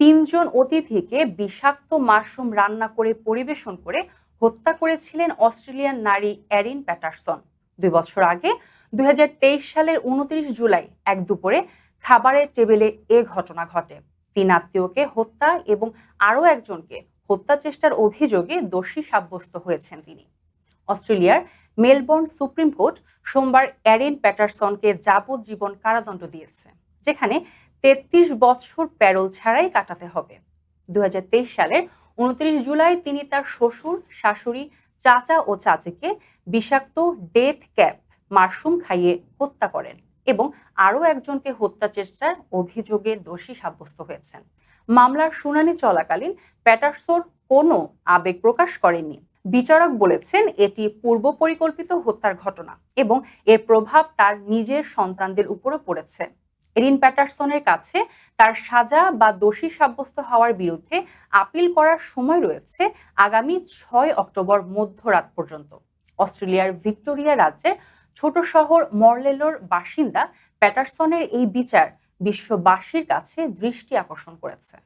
তিনজন অতিথিকে বিষাক্ত মাশরুম রান্না করে পরিবেশন করে হত্যা করেছিলেন অস্ট্রেলিয়ান নারী অ্যারিন প্যাটারসন। দুই বছর আগে, দুই সালের উনত্রিশ জুলাই, এক দুপুরে খাবারের টেবিলে এ ঘটনা ঘটে। তিন আত্মীয়কে হত্যা এবং আরও একজনকে হত্যা চেষ্টার অভিযোগে দোষী সাব্যস্ত হয়েছেন তিনি। অস্ট্রেলিয়ার মেলবোর্ন সুপ্রিম কোর্ট সোমবার অ্যারিন প্যাটারসনকে যাবজ্জীবন কারাদণ্ড দিয়েছে, যেখানে তেত্রিশ বছর প্যারোল ছাড়াই কাটাতে হবে। দু সালের উনত্রিশ জুলাই তিনি তার শ্বশুর, শাশুড়ি, চাচা ও চাচিকে বিষাক্ত ডেথ ক্যাপ, মাশরুম খাইয়ে হত্যা করেন এবং আরও একজনকে হত্যা চেষ্টার অভিযোগে দোষী সাব্যস্ত হয়েছেন। মামলার শুনানি চলাকালীন প্যাটারসোর কোনো আবেগ প্রকাশ করেননি বিচারক বলেছেন, এটি পূর্ব পরিকল্পিত হত্যার ঘটনা এবং এর প্রভাব তার নিজের সন্তানদের উপরও পড়েছে। রিন প্যাটারসনের কাছে তার সাজা বা দোষী সাব্যস্ত হওয়ার বিরুদ্ধে আপিল করার সময় রয়েছে আগামী ছয় অক্টোবর মধ্যরাত পর্যন্ত। অস্ট্রেলিয়ার ভিক্টোরিয়া রাজ্যের ছোট শহর মরলেলোর বাসিন্দা প্যাটারসনের এই বিচার বিশ্ববাসীর কাছে দৃষ্টি আকর্ষণ করেছে।